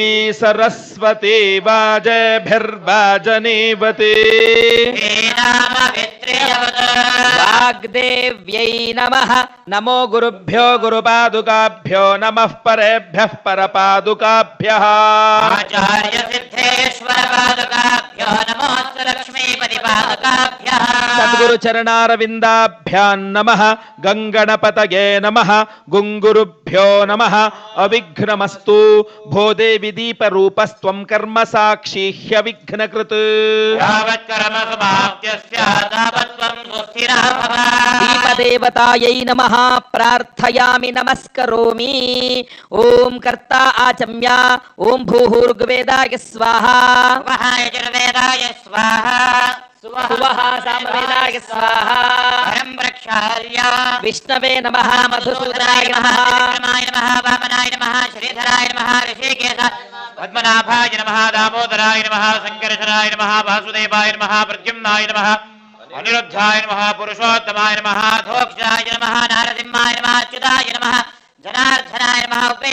सरस्वती वाजभिर्वाजनेवते। वाग्देव्यै नम। नमो गुरुभ्यो गुरुपादुकाभ्यो नमः परेभ्यः परपादुकाभ्यः। आचार्य सिद्धेश्वर सद्गुरु चरणारविंदाभ्या नमः। गङ्गणपतये नमः। गुंगुरुभ्यो नमः। अविघ्नमस्तु। भोदे विदीप दीपरूपस्त्वं कर्म साक्षी ह्यविघ्नकृत्। यावत्कर्म समाप्त्यस्य तावत्त्वं सुस्थिरः भव। दीपदेवतायै नमः प्रार्थयामि नमस्करोमि। ॐ कर्ता आचम्य ॐ भूहुर्गवेदाय स्वाहा। वः यजुर्वेदाय स्वाहा। सुवः सामवेदाय स्वाहा। परं प्रक्षाल्य। विष्णवे नमः मधुसूदनाय नमः। विक्रमाय नमः वामनाय नमः श्रीधराय नमः ऋषिकेश। पद्मनाभाय नमः दामोदराय नमः सङ्कर्षणाय नमः वासुदेवाय नमः प्रद्युम्नाय नमः। अनिरुद्धाय नमः पुरुषोत्तमाय नमः धोक्षाय नमः नारसिंहाय नमः अच्युताय नमः जनार्दनाय नमः उपे